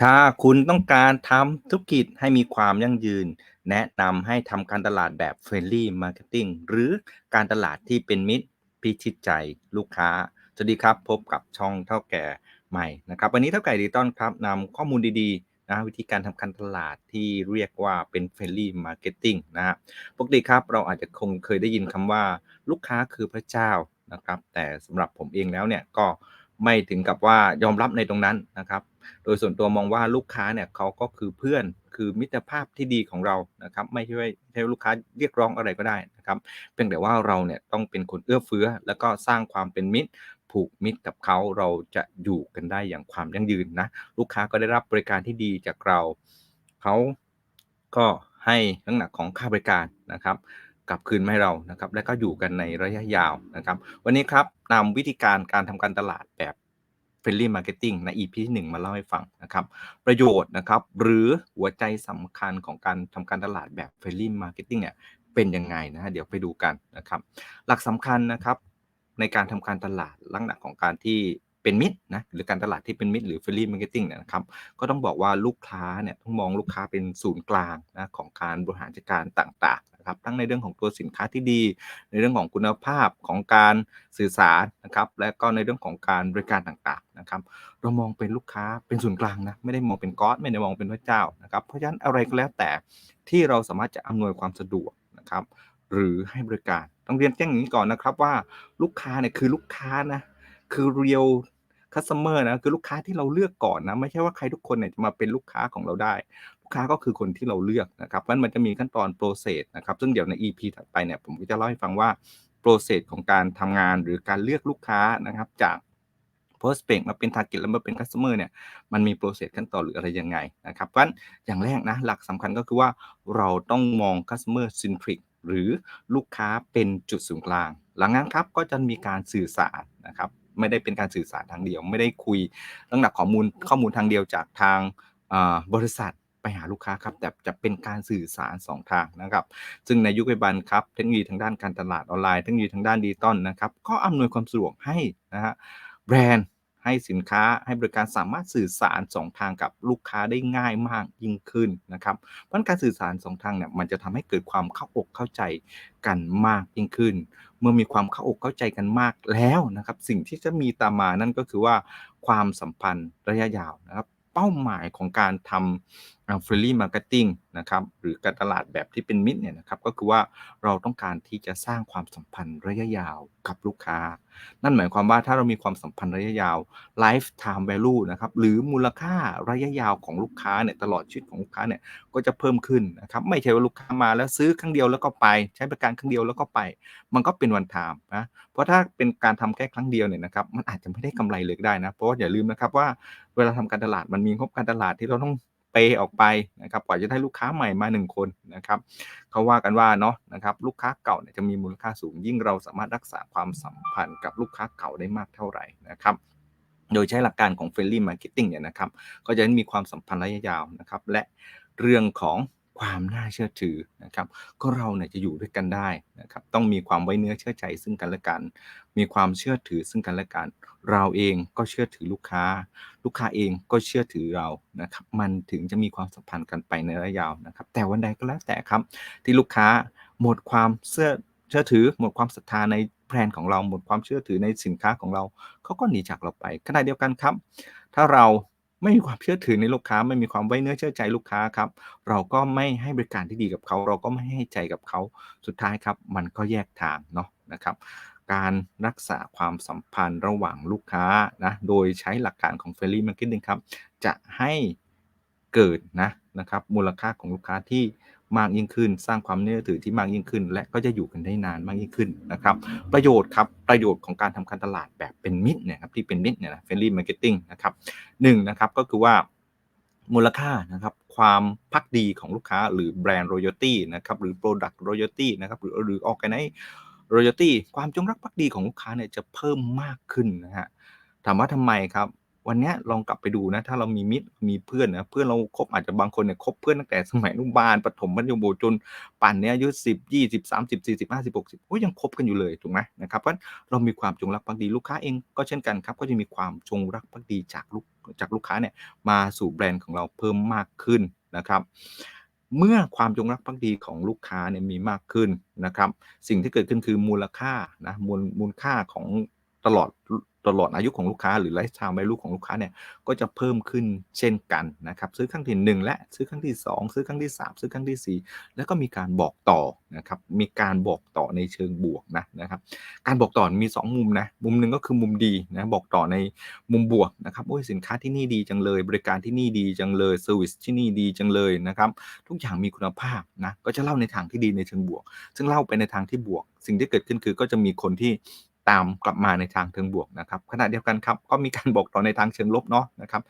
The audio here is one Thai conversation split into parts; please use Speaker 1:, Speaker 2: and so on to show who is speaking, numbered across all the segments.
Speaker 1: ถ้าคุณต้องการทำธุรกิจให้มีความยั่งยืน แนะนำให้ทำการตลาดแบบ Friendly Marketing หรือการตลาดที่เป็นมิตรพิชิตใจลูกค้า สวัสดีครับ พบกับช่องเท่าแก่ใหม่นะครับ วันนี้เท่าแก่ดีต้อนครับนำข้อมูลดีๆนะวิธีการทำการตลาดที่เรียกว่าเป็น Friendly Marketing นะฮะปกติครับเราอาจจะคงเคยได้ยินคำว่าลูกค้าคือพระเจ้านะครับ แต่สำหรับผมเองแล้วเนี่ยก็ ไม่ถึงกับว่ายอมรับในตรงนั้นนะครับ โดยส่วนตัวมองว่าลูกค้าเนี่ยเขาก็คือเพื่อนคือมิตรภาพที่ดีของเรานะครับ ไม่ใช่ใช่ลูกค้าเรียกร้องอะไรก็ได้นะครับ เพียงแต่ว่าเราเนี่ยต้องเป็นคนเอื้อเฟื้อ แล้วก็สร้างความเป็นมิตรผูกมิตรกับเขาเราจะอยู่กันได้อย่างความยั่งยืนนะลูกค้าก็ได้รับบริการที่ดีจากเราเขาก็ให้น้ำหนักของค่าบริการนะครับกลับคืนมาให้เรานะครับ และก็อยู่กันในระยะยาวนะครับ วันนี้ครับนำวิธีการการทำการตลาดแบบ เฟรนลี่มาร์เก็ตติ้งใน EP ที่ 1 มาเล่าให้ฟังนะครับ ประโยชน์นะครับ หรือหัวใจสำคัญของการทำการตลาดแบบเฟรนลี่มาร์เก็ตติ้งเนี่ยเป็นยังไงนะฮะเดี๋ยวไปดูกันนะครับ หลักสำคัญนะครับในการทำการตลาดลักษณะของการที่ เป็นมิตรนะหรือการตลาดที่เป็นมิตรหรือ Friendly Marketing เนี่ยนะครับก็ต้องบอกว่าลูกค้าเนี่ยต้องมองลูกค้าเป็นศูนย์กลางนะของการบริหารจัดการต่างๆนะครับทั้งในเรื่องของตัวสินค้าที่ดี ในเรื่องของคุณภาพของการสื่อสารนะครับและก็ในเรื่องของการบริการต่างๆนะครับเรามองเป็นลูกค้าเป็นศูนย์กลางนะไม่ได้มองเป็นก๊อดไม่ได้มองเป็นพระเจ้านะครับเพราะฉะนั้นอะไรก็แล้วแต่ที่เราสามารถจะอำนวยความสะดวกนะครับหรือให้บริการต้องเรียนแจ้งอย่างนี้ก่อนนะครับว่าลูกค้าเนี่ยคือลูกค้านะคือเรียว real customer นะคือลูกค้าที่เราเลือกก่อนนะไม่ใช่ว่าใครทุกคนเนี่ยจะมาเป็นลูกค้าของเราได้ ลูกค้าก็คือคนที่เราเลือกนะครับเพราะมันจะมีขั้นตอน process นะครับซึ่งเดี๋ยวใน EP ถัดไปเนี่ยผมก็จะเล่าให้ฟังว่า process ของการทำงานหรือการเลือกลูกค้านะครับจาก prospect มาเป็น target แล้วมาเป็น customer เนี่ยมันมี process ขั้นตอนหรืออะไรยังไงนะครับเพราะฉะนั้นอย่างแรกนะหลักสำคัญก็คือว่าเราต้องมอง customer centric หรือลูกค้าเป็นจุดศูนย์กลาง หลังนั้นครับก็จะมีการสื่อสารนะครับ ไม่ได้เป็นการสื่อสารทางเดียว ไม่ได้คุยเรื่องหลักข้อมูลข้อมูลทางเดียวจากทางบริษัทไปหาลูกค้าครับแต่จะเป็นการสื่อสาร 2 ทางนะครับ ซึ่งในยุคปัจจุบันครับเทคโนโลยีทางด้านการตลาดออนไลน์เทคโนโลยีทางด้านดิจิตอลนะครับ ก็อำนวยความสะดวกให้นะฮะแบรนด์ ให้สินค้าให้บริการสามารถสื่อสาร 2 ทางกับลูกค้าได้ง่ายมากยิ่งขึ้นนะครับเพราะการสื่อสาร 2 ทางเนี่ยมันจะทำให้เกิดความเข้าอกเข้าใจกันมากยิ่งขึ้น เมื่อมีความเข้าอกเข้าใจกันมากแล้วนะครับ สิ่งที่จะมีตามมานั่นก็คือว่าความสัมพันธ์ระยะยาวนะครับ เป้าหมายของการทำ friendly marketing นะครับหรือการตลาดแบบที่เป็นมิตรเนี่ยนะครับก็คือว่าเราต้องการที่จะสร้างความสัมพันธ์ระยะยาวกับลูกค้า นั่นหมายความว่าถ้าเรามีความสัมพันธ์ระยะยาว lifetime value นะครับหรือมูลค่าระยะยาวของลูกค้าเนี่ยตลอดชีวิตของลูกค้าเนี่ยก็จะเพิ่มขึ้นนะครับไม่ใช่ว่าลูกค้ามาแล้วซื้อครั้งเดียวแล้วก็ไป ใช้บริการครั้งเดียวแล้วก็ไป มันก็เป็นวันทามนะเพราะถ้าเป็นการทำแค่ครั้งเดียวเนี่ยนะครับมันอาจจะไม่ได้กำไรเลยก็ได้นะเพราะว่าอย่าลืมนะครับว่าเวลาทำการตลาดมันมีงบการตลาดที่เราต้อง เปออกไปนะครับกว่าจะได้ลูกค้าใหม่มา 1 คนนะครับเขาว่ากันว่าเนาะนะครับลูกค้าเก่าเนี่ยจะมีมูลค่าสูง ยิ่งเราสามารถรักษาความสัมพันธ์กับลูกค้าเก่าได้มากเท่าไหร่นะครับโดยใช้หลักการของเฟรนลี่มาร์เก็ตติ้งเนี่ยนะครับก็จะมีความสัมพันธ์ระยะยาวนะครับและเรื่องของ ความน่าเชื่อถือนะครับ ก็เราเนี่ยจะอยู่ด้วยกันได้นะครับต้องมีความไว้เนื้อเชื่อใจซึ่งกันและกัน มีความเชื่อถือซึ่งกันและกัน เราเองก็เชื่อถือลูกค้า ลูกค้าเองก็เชื่อถือเรานะครับมันถึงจะมีความสัมพันธ์กันไปในระยะยาวนะครับ แต่วันใดก็แล้วแต่ครับ ที่ลูกค้าหมดความเชื่อเชื่อถือ หมดความศรัทธาในแบรนด์ของเราหมดความเชื่อถือในสินค้าของเราเขาก็หนีจากเราไปขณะเดียวกันครับ ถ้าเรา ไม่มีความเชื่อถือในลูกค้า ไม่มีความไว้เนื้อเชื่อใจลูกค้าครับ เราก็ไม่ให้บริการที่ดีกับเขา เราก็ไม่ให้ใจกับเขา สุดท้ายครับ มันก็แยกทางเนาะนะครับ การรักษาความสัมพันธ์ระหว่างลูกค้านะ โดยใช้หลักการของ Friendly Marketing ครับ จะให้เกิดนะนะครับ มูลค่าของลูกค้าที่ มากยิ่งขึ้น สร้างความเนื่อถือที่มากยิ่งขึ้น และก็จะอยู่กันได้นานมากยิ่งขึ้นนะครับ ประโยชน์ครับประโยชน์ของการทำการตลาดแบบเป็นมิตรเนี่ยครับที่เป็นมิตรเนี่ยนะ friendly marketing นะครับหนึ่งนะครับก็คือว่ามูลค่านะครับความพักดีของลูกค้าหรือแบรนด์ royalty นะครับหรือ product royalty นะครับหรือหรือ organize royalty ความจงรักภักดีของลูกค้าเนี่ยจะเพิ่มมากขึ้นนะฮะถามว่าทำไมครับ วันนี้ลองกลับไปดูนะ ถ้าเรามีมิตรมีเพื่อนนะเพื่อนเราคบอาจจะบางคนเนี่ยคบเพื่อนตั้งแต่สมัยอนุบาลปฐมมัธยมจนป่านนี้อายุสิบยี่สิบสามสิบสี่สิบห้าสิบหกสิบก็ยังคบกันอยู่เลยถูกไหมนะครับเพราะเรามีความจงรักภักดีลูกค้าเองก็เช่นกันครับ ก็จะมีความจงรักภักดีจากลูกจากลูกค้าเนี่ยมาสู่แบรนด์ของเราเพิ่มมากขึ้นนะครับเมื่อความจงรักภักดีของลูกค้าเนี่ยมีมากขึ้นนะครับ สิ่งที่เกิดขึ้นคือมูลค่านะมูลมูลค่าของตลอด ตลอดอายุของลูกค้าหรือไลฟ์สไตล์วัยรุ่นของลูกค้าเนี่ยก็จะเพิ่มขึ้นเช่นกันนะครับ ซื้อครั้งที่ 1 และซื้อครั้งที่ 2 ซื้อครั้งที่ 3 ซื้อครั้งที่ 4 แล้วก็มีการบอกต่อนะครับมีการบอกต่อในเชิงบวกนะนะครับ การบอกต่อมี 2 มุมนะมุมหนึ่งก็คือมุมดีนะบอกต่อในมุมบวกนะครับโอ้ยสินค้าที่นี่ดีจังเลย บริการที่นี่ดีจังเลยเซอร์วิสที่นี่ดีจังเลยนะครับ ทุกอย่างมีคุณภาพนะก็จะเล่าในทางที่ดีในเชิงบวก ซึ่งเล่าไปในทางที่บวก สิ่งที่เกิดขึ้นคือก็จะมีคนที่ ตามกลับมาในทางเชิงบวกนะครับ ขณะเดียวกันครับก็มีการบอกต่อในทางเชิงลบเนาะนะครับ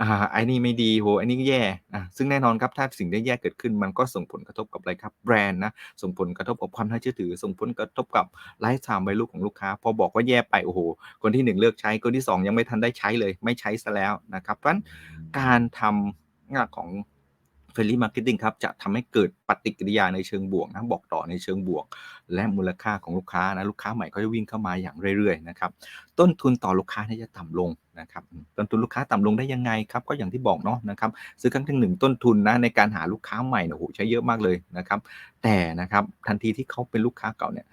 Speaker 1: อ่าไอ้นี่ไม่ดีโหไอ้นี่แย่อ่าซึ่งแน่นอนครับถ้าสิ่งได้แย่เกิดขึ้น มันก็ส่งผลกระทบกับอะไรครับแบรนด์นะส่งผลกระทบกับความน่าเชื่อถือ ส่งผลกระทบกับไลฟ์สไตล์วัยรุ่นของลูกค้า พอบอกว่าแย่ไปโอ้โหคนที่หนึ่งเลิกใช้คนที่สองยังไม่ทันได้ใช้เลย ไม่ใช้ซะแล้วนะครับเพราะฉะนั้นการทำงานของ เฟรนลี่มาร์เก็ตติ้งครับจะทำให้เกิดปฏิกิริยาในเชิงบวกนะบอกต่อในเชิงบวก และมูลค่าของลูกค้านะลูกค้าใหม่ก็จะวิ่งเข้ามาอย่างเรื่อยๆนะครับต้นทุนต่อลูกค้าเนี่ยจะต่ำลงนะครับต้นทุนลูกค้าต่ำลงได้ยังไงครับก็อย่างที่บอกเนาะนะครับซื้อครั้งที่หนึ่งต้นทุนนะในการหาลูกค้าใหม่เนี่ยโอ้โหใช้เยอะมากเลยนะครับแต่นะครับทันทีที่เขาเป็นลูกค้าเก่าเนี่ย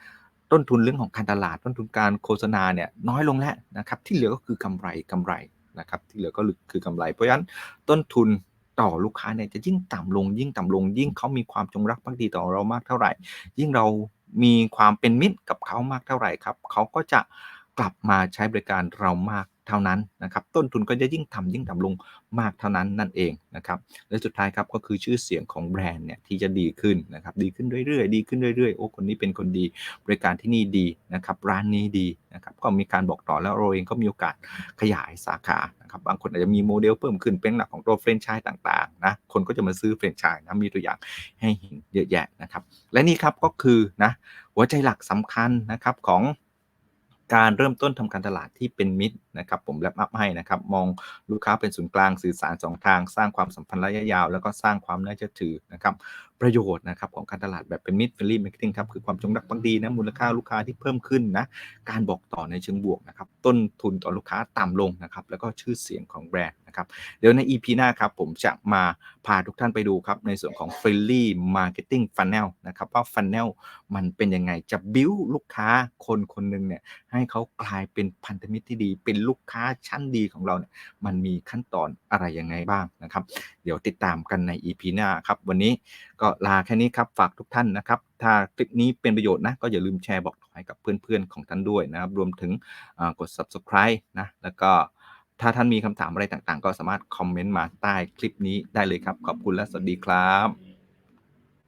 Speaker 1: ต้นทุนเรื่องของการตลาด ต้นทุนการโฆษณาเนี่ยน้อยลงแล้วนะครับที่เหลือก็คือกำไรกำไรนะครับที่เหลือก็คือกำไร เพราะฉะนั้นต้นทุน ต่อลูกค้าเนี่ยจะยิ่งต่ำลง ยิ่งต่ำลง ยิ่งเขามีความจงรักภักดีต่อเรามากเท่าไหร่ ยิ่งเรามีความเป็นมิตรกับเขามากเท่าไหร่ครับเขาก็จะกลับมาใช้บริการเรามาก เท่านั้นนะครับต้นทุนก็จะยิ่งทำยิ่งต่ำลงมากเท่านั้นนั่นเองนะครับและสุดท้ายครับก็คือชื่อเสียงของแบรนด์เนี่ยที่จะดีขึ้นนะครับดีขึ้นเรื่อยๆ ดีขึ้นเรื่อยๆโอ้คนนี้เป็นคนดี บริการที่นี่ดีนะครับร้านนี้ดีนะครับก็มีการบอกต่อแล้วเราเองก็มีโอกาสขยายสาขานะครับบางคนอาจจะมีโมเดลเพิ่มขึ้นเป็นหลักของตัวเฟรนช์ชายต่างๆนะคนก็จะมาซื้อเฟรนช์ชายนะมีตัวอย่างให้เห็นเยอะแยะนะครับและนี่ครับก็คือนะหัวใจหลักสำคัญนะครับของการเริ่มต้นทำการตลาดที่เป็นมิตรนะครับผมแลปอัพให้นะครับมองลูกค้าเป็นศูนย์กลางสื่อสารสองทาง สร้างความสัมพันธ์ระยะยาว แล้วก็สร้างความน่าเชื่อถือนะครับประโยชน์นะครับของการตลาดแบบเป็นมิตรเฟรนลี่มาร์เก็ตติ้งครับคือความจงรักภักดีนะมูลค่าลูกค้าที่เพิ่มขึ้นนะการบอกต่อในเชิงบวกนะครับต้นทุนต่อลูกค้าต่ำลงนะครับแล้วก็ชื่อเสียงของแบรนด์นะครับเดี๋ยวใน EP หน้าครับผมจะมาพาทุกท่านไปดูครับในส่วนของ Friendly Marketing Funnel นะครับว่า Funnel มันเป็นยังไงจะ build ลูกค้าคนคนหนึ่งเนี่ยให้เขากลายเป็นพันธมิตรที่ดีเป็นลูกค้าชั้นดีของเราเนี่ยมันมีขั้นตอนอะไรยังไงบ้างนะครับ เดี๋ยวติดตามกันใน EP หน้าครับ วันนี้ก็ลาแค่นี้ครับฝากทุกท่านนะครับ ถ้าคลิปนี้เป็นประโยชน์นะ ก็อย่าลืมแชร์บอกต่อให้กับเพื่อนๆของท่านด้วยนะครับ รวมถึงกด subscribe นะแล้วก็ถ้าท่านมีคำถามอะไรต่างๆ ก็สามารถคอมเมนต์มาใต้คลิปนี้ได้เลยครับ ขอบคุณและสวัสดีครับ